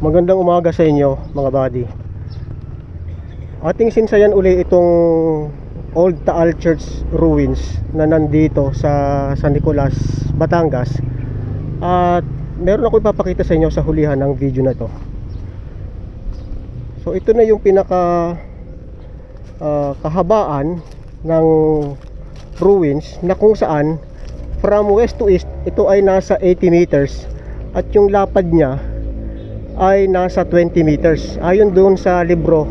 Magandang umaga sa inyo mga buddy. Ating sinsayan uli itong Old Taal Church ruins na nandito sa San Nicolas, Batangas. At meron ako ipapakita sa inyo sa hulihan ng video na to. So ito na yung pinaka ah, kahabaan ng ruins na kung saan from west to east ito ay nasa 80 meters at yung lapad niya ay nasa 20 meters. Ayon doon sa libro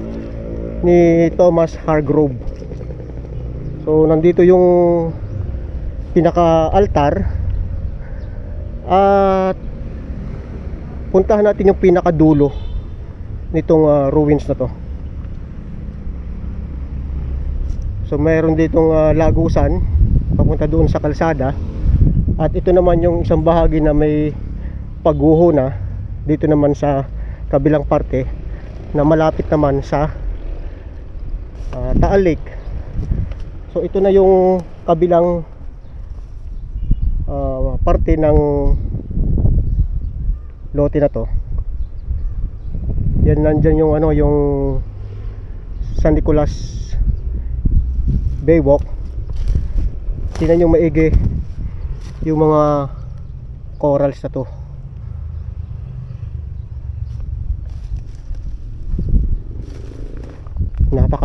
ni Thomas Hargrove. So nandito yung pinaka altar at puntahan natin yung pinaka dulo nitong ah, ruins na to. So mayroon ditong ah, lagusan papunta doon sa kalsada. At ito naman yung isang bahagi na may pagguho na dito naman sa kabilang parte na malapit naman sa ah, Taal Lake. So ito na yung kabilang ah, parte ng lote na to. Yan nandyan yung ano yung San Nicolas Baywalk tingnan yung maigi yung mga corals na to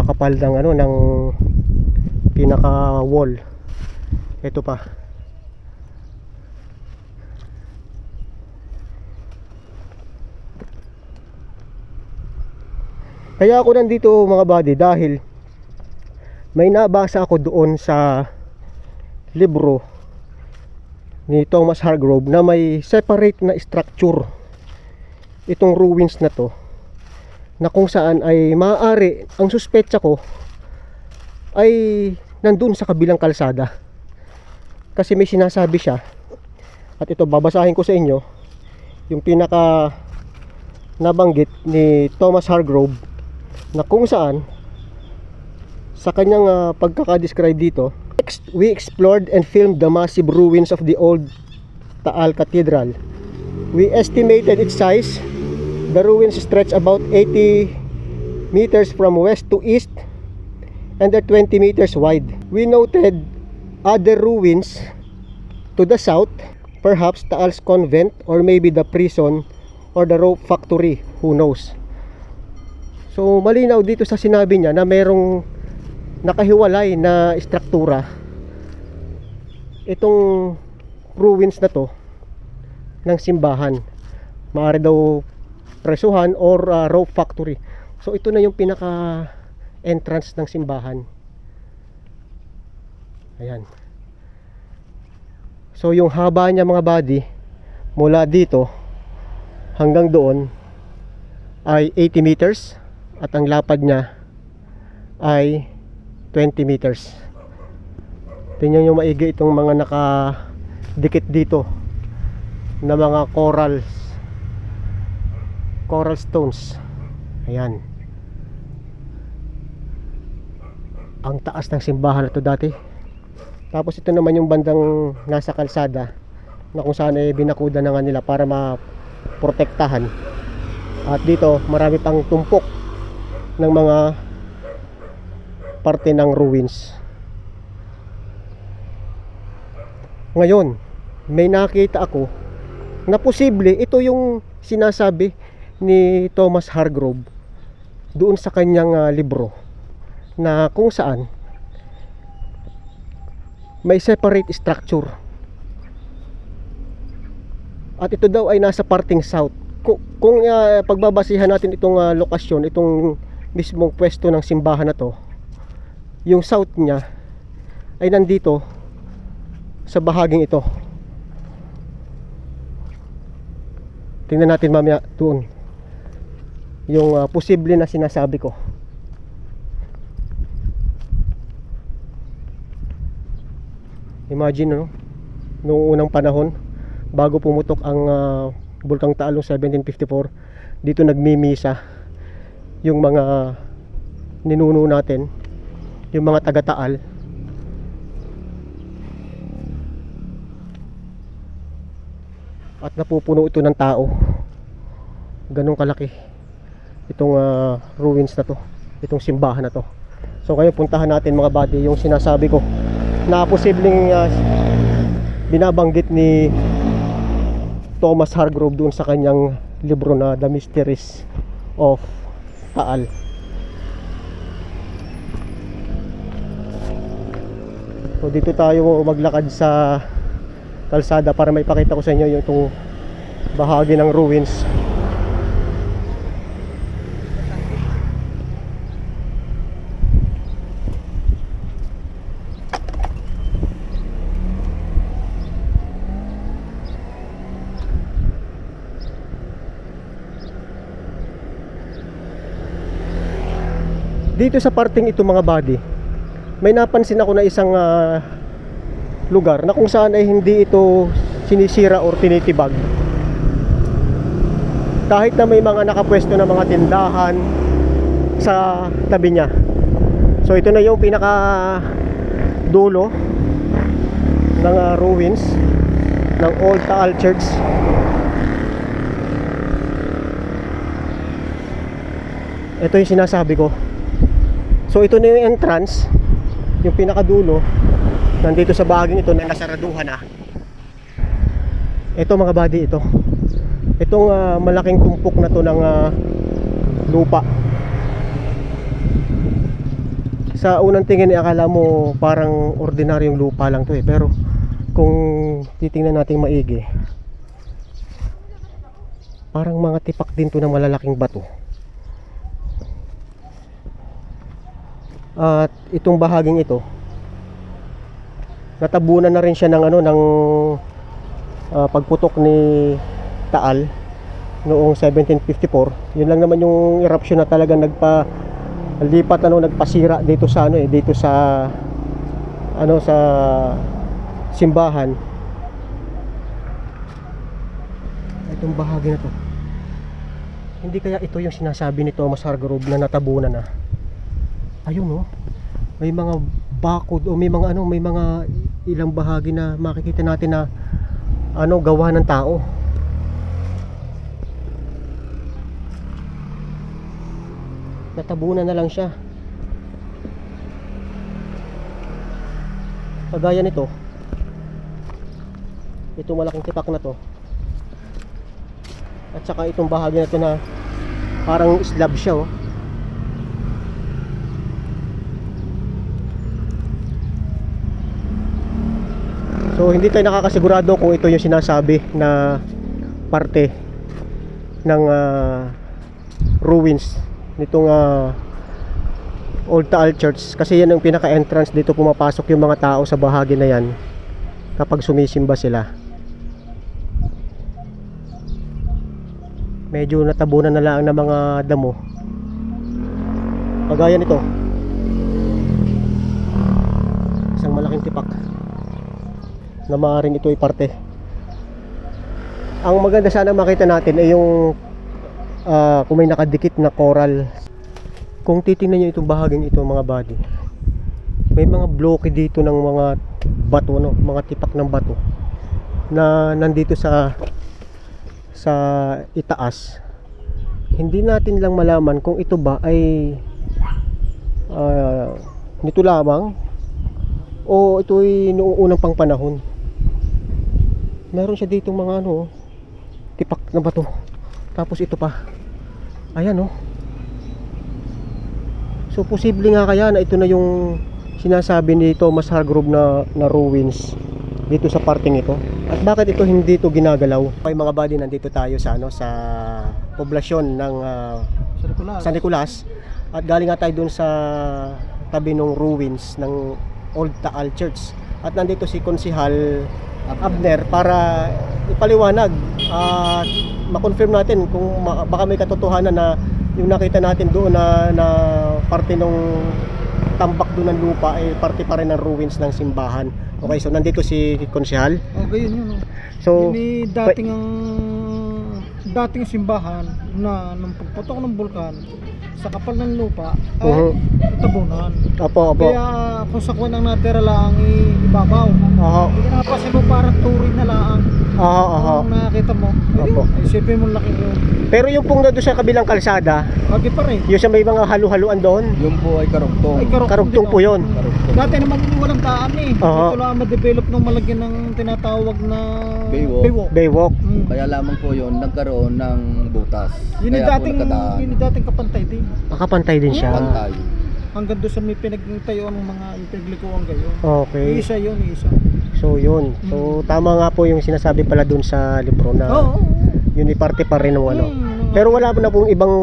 napakakapal ng ano ng pinaka wall ito pa. Kaya ako nandito mga buddy dahil may nabasa ako doon sa libro ni Thomas Hargrove na may separate na structure itong ruins na to na kung saan ay maaari ang suspetsa ko ay nandun sa kabilang kalsada kasi may sinasabi siya at ito babasahin ko sa inyo yung pinaka nabanggit ni Thomas Hargrove na kung saan sa kanyang ah, pagkakadescribe dito Next, we explored and filmed the massive ruins of the old Taal Cathedral. We estimated its size. The ruins stretch about 80 meters from west to east and are 20 meters wide. We noted other ruins to the south, perhaps Taal's convent or maybe the prison or the rope factory, who knows. So malinaw dito sa sinabi niya na merong nakahiwalay na struktura itong ruins na to ng simbahan maaari daw presuhan or uh, rope factory. So ito na yung pinaka entrance ng simbahan. Ayan. So yung haba niya mga body mula dito hanggang doon ay 80 meters at ang lapad niya ay 20 meters. Tingnan nyo maigi itong mga nakadikit dito na mga corals coral stones. Ayan. Ang taas ng simbahan na to dati. Tapos ito naman yung bandang nasa kalsada na kung saan ay binakuda na nga nila para maprotektahan. At dito marami pang tumpok ng mga parte ng ruins. Ngayon may nakita ako na posible ito yung sinasabi ni Thomas Hargrove doon sa kanyang ah, libro na kung saan may separate structure. At ito daw ay nasa parting south. Kung, kung ah, pagbabasihan natin itong ah, lokasyon itong mismong pwesto ng simbahan na to yung south niya ay nandito sa bahaging ito. Tingnan natin mamaya doon yung ah, posible na sinasabi ko. Imagine no noong unang panahon bago pumutok ang ah, Bulkang Taal noong 1754 dito nagmimisa yung mga ninuno natin yung mga taga-taal. At napupuno ito ng tao. Ganun kalaki itong ah, ruins na to itong simbahan na to so ngayon puntahan natin mga buddy yung sinasabi ko na posibleng ah, binabanggit ni Thomas Hargrove doon sa kanyang libro na The Mysteries of Taal So dito tayo maglakad sa kalsada para may pakita ko sa inyo yung itong bahagi ng ruins. Dito sa parting ito mga body, may napansin ako na isang ah, lugar na kung saan ay hindi ito sinisira or tinitibag. Kahit na may mga nakapwesto na mga tindahan sa tabi niya. So ito na yung pinaka dulo ng ah, ruins ng Old Taal Church. Ito yung sinasabi ko. So ito na yung entrance, yung pinakadulo. Nandito sa bahaging ito na nasaraduhan na. Ito mga body ito. Itong ah, malaking tumpok na to ng ah, lupa. Sa unang tingin ay akala mo parang ordinaryong lupa lang to eh. Pero kung titingnan natin maigi, parang mga tipak din to ng malalaking bato. At itong bahaging ito, natabunan na rin siya ng ano ng ah, pagputok ni Taal noong 1754. Yun lang naman yung eruption na talagang nagpa lipat ano nagpasira dito sa ano eh dito sa ano sa simbahan. Itong bahagi na to. Hindi kaya ito yung sinasabi ni Thomas Hargrove na natabunan na ayun no may mga bakod o may mga ano may mga ilang bahagi na makikita natin na ano gawa ng tao. Natabunan na lang siya. Kagaya nito itong malaking tipak na to at saka itong bahagi na to na parang slab siya oh So hindi tayo nakakasigurado kung ito yung sinasabi na parte ng ah, ruins nitong ah, Old Taal Church kasi yan ang pinaka-entrance dito pumapasok yung mga tao sa bahagi na yan kapag sumisimba sila. Medyo natabunan na lang ng mga damo. Kagaya nito. Isang malaking tipak na maaaring ito ay parte. Ang maganda sana makita natin ay yung ah, kung may nakadikit na coral. Kung titingnan nyo itong bahaging ito mga body, may mga bloke dito ng mga bato, no? mga tipak ng bato na nandito sa sa itaas. Hindi natin lang malaman kung ito ba ay ah, nito lamang o ito ay noong unang pang panahon meron siya dito mga ano tipak na bato. Tapos ito pa. Ayan oh. So posible nga kaya na ito na yung sinasabi ni Thomas Hargrove na, na ruins dito sa parting ito? At bakit ito hindi ito ginagalaw? May mga body nandito tayo sa ano sa poblasyon ng ah, Sa Nicolas. San Nicolas. At galing nga tayo dun sa tabi ng ruins ng Old Taal Church. At nandito si Konsihal Abner para ipaliwanag at ma-confirm natin kung baka may katotohanan na yung nakita natin doon na, na parte ng tambak doon ng lupa ay parte pa rin ng ruins ng simbahan. Okay, so nandito si Konsihal. Oh, gayon yun. Oh. So, yun eh, dating ang dating simbahan na nung pagputok ng bulkan sa kapal ng lupa ay Mhm. tabunan. Opo, opo. Kaya kung sa kuwan ang natira lang ibabaw. Aha, Hindi ka napasin mo parang turing na lang. aha, aha. Kung nakakita mo, Opo. ayun, isipin mo laki yun. Pero yung pong doon sa kabilang kalsada, Lagi pa rin. yung sa may mga halu-haluan doon, Yung po ay karugtong. Ay, karugtong karugtong din, po oh. yun. Karugtong. Dati naman walang daan eh. Oo. Ito lang ma-develop nung malagyan ng tinatawag na Baywalk. baywalk. Baywalk. Mm. Kaya lamang po yun, nagkaroon ng butas. Yun yung Kaya po dating, nagkadaan. yun yung dating kapantay din. Nakapantay din siya. Pantay. Hanggang doon sa may pinagtayo ng mga pinaglikuan kayo. Okay. Isa yun, isa. So yun. So tama nga po yung sinasabi pala doon sa libro na oo. yun ay parte pa rin ng ano. Mm, Pero wala na pong ibang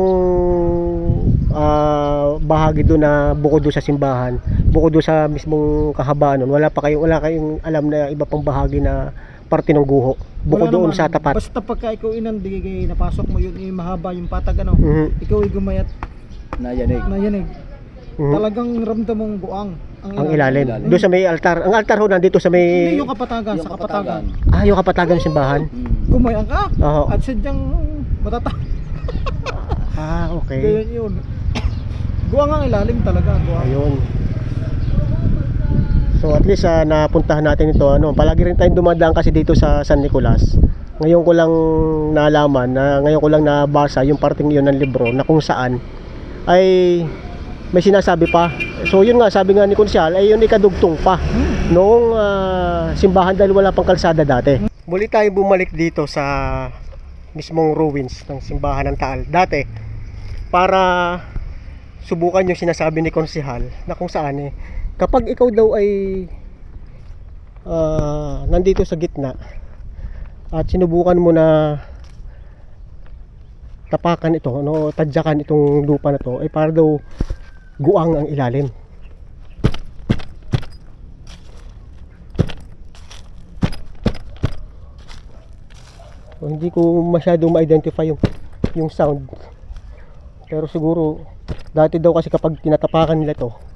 ah, bahagi doon na bukod doon sa simbahan, bukod doon sa mismong kahabaan nun, wala pa kayong wala kayong alam na iba pang bahagi na parte ng guho. Bukod wala doon naman. sa tapat. Basta pagka ikaw inandigay, napasok mo yun, yung mahaba yung patag ano. Mhm. Ikaw ay gumayat Nayanig. na yanig. Mhm. Talagang ramdam mong buang. Ang ilalim. ilalim. Doon sa may altar. Ang altar ho nandito sa Hindi may yung kapatagan, Yung sa kapatagan. ah yung kapatagan ng simbahan. Mm. Gumayan ka. Oo. At sadyang matata. Ah, okay. Ganyan yun. Guwang ang ilalim talaga. Guwang. Ayun. So at least ah, napuntahan natin ito ano, palagi rin tayong dumadaan kasi dito sa San Nicolas. Ngayon ko lang nalaman na ngayon ko lang nabasa yung parting yun ng libro na kung saan ay may sinasabi pa. So yun nga sabi nga ni Konsyal ay yun ikadugtong pa noong ah, simbahan dahil wala pang kalsada dati. Muli tayo bumalik dito sa mismong ruins ng simbahan ng Taal dati para subukan yung sinasabi ni konsehal na kung saan eh kapag ikaw daw ay ah, nandito sa gitna at sinubukan mo na tapakan ito no tadyakan itong lupa na to ay para daw guang ang ilalim. So, hindi ko masyado ma-identify yung yung sound. Pero siguro dati daw kasi kapag tinatapakan nila to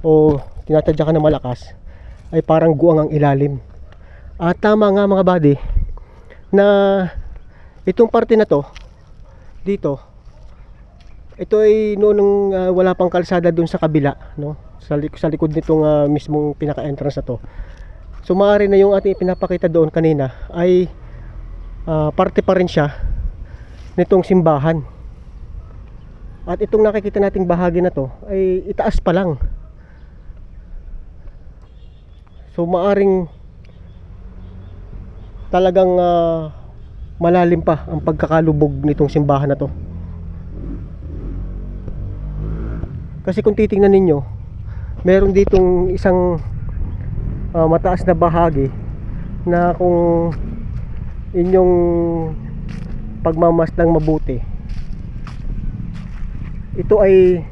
o tinatadyakan ng malakas ay parang guang ang ilalim. At tama nga mga buddy na itong parte na to dito ito ay noon nung ah, wala pang kalsada dun sa kabila no? Sa, lik- sa likod nitong ah, mismong pinaka entrance na to. So maaari na yung ating pinapakita doon kanina ay ah, parte pa rin siya nitong simbahan. At itong nakikita nating bahagi na to ay itaas pa lang so maaring talagang ah, malalim pa ang pagkakalubog nitong simbahan na to. Kasi kung titingnan ninyo meron ditong isang ah, mataas na bahagi na kung inyong pagmamasdang mabuti ito ay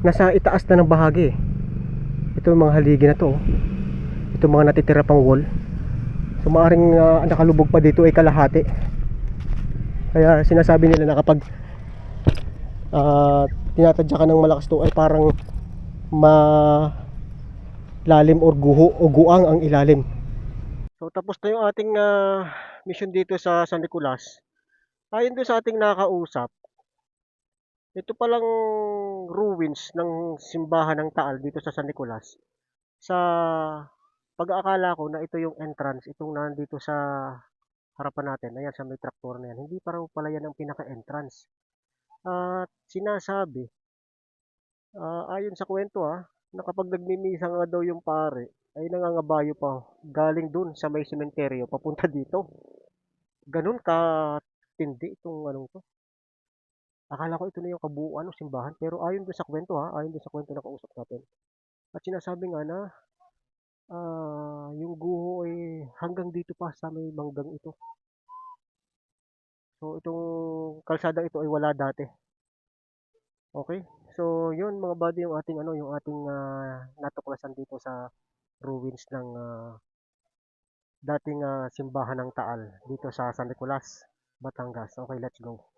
nasa itaas na ng bahagi. Ito yung mga haligi na to oh. ito mga natitira pang wall. So maaring ah, nakalubog pa dito ay kalahati. Kaya sinasabi nila na kapag uh, tinatadya ka ng malakas to ay parang malalim or guho o guang ang ilalim. So tapos na yung ating ah, mission dito sa San Nicolas. Ayon doon sa ating nakausap ito palang ruins ng simbahan ng Taal dito sa San Nicolas. Sa pag-aakala ko na ito yung entrance itong nandito sa harapan natin ayan sa may traktor na yan hindi pa raw pala yan ang pinaka-entrance. At sinasabi ah, ayon sa kwento ah na kapag nagmimisa nga daw yung pare ay nangangabayo pa galing dun sa may sementeryo papunta dito. Ganun ka tindi itong anong to. Akala ko ito na yung kabuuan ng simbahan pero ayon dun sa kwento ha ayon dun sa kwento na kausap natin. At sinasabi nga na ah, yung guho ay hanggang dito pa sa may manggang ito. So itong kalsadang ito ay wala dati. Okay? So yun mga buddy yung ating ano yung ating ah, natuklasan dito sa ruins ng ah, dating ah, simbahan ng Taal dito sa San Nicolas Batangas. Okay let's go